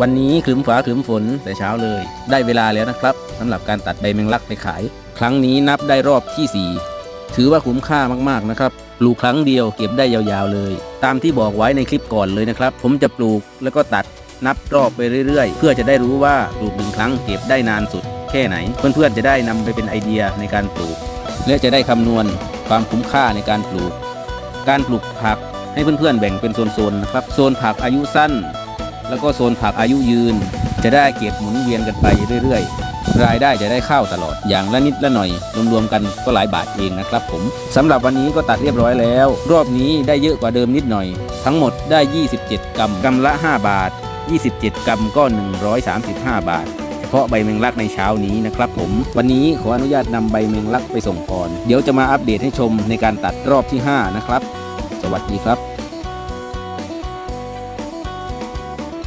วันนี้คลึ้มฟ้าคลึ้มฝนแต่เช้าเลย ได้เวลาแล้วนะครับสำหรับการตัดใบแมงลักไปขาย ครั้งนี้นับได้รอบที่ 4 ถือว่าคุ้มค่ามากๆนะครับปลูกครั้งเดียวเก็บได้ยาวๆเลย ตามที่บอกไว้ในคลิปก่อนเลยนะครับ ผมจะปลูกแล้วก็ตัดนับรอบไปเรื่อยๆ เพื่อจะได้รู้ว่าปลูกหนึ่งครั้งเก็บได้นานสุด แค่ไหน เพื่อนๆจะได้นำไปเป็นไอเดียในการปลูก และจะได้คำนวณความคุ้มค่าในการปลูก การปลูกผักให้เพื่อนๆแบ่งเป็นโซนๆนะครับโซนผักอายุสั้น แล้วก็โซนผักอายุยืน จะได้เก็บหมุนเวียนกันไปเรื่อยๆ รายได้จะได้เข้าตลอดอย่างละนิดละหน่อย รวมๆกันก็หลายบาทเองนะครับผมสำหรับวันนี้ก็ตัดเรียบร้อยแล้ว รอบนี้ได้เยอะกว่าเดิมนิดหน่อย ทั้งหมดได้ 27 กรัมกรัมละ 5 บาท 27 กรัมก็ 135 บาทเฉพาะใบแมงลักในเช้านี้นะครับผม วันนี้ขออนุญาตนำใบแมงลักไปส่งก่อน เดี๋ยวจะมาอัปเดตให้ชมในการตัดรอบที่ 5 นะครับ สวัสดีครับ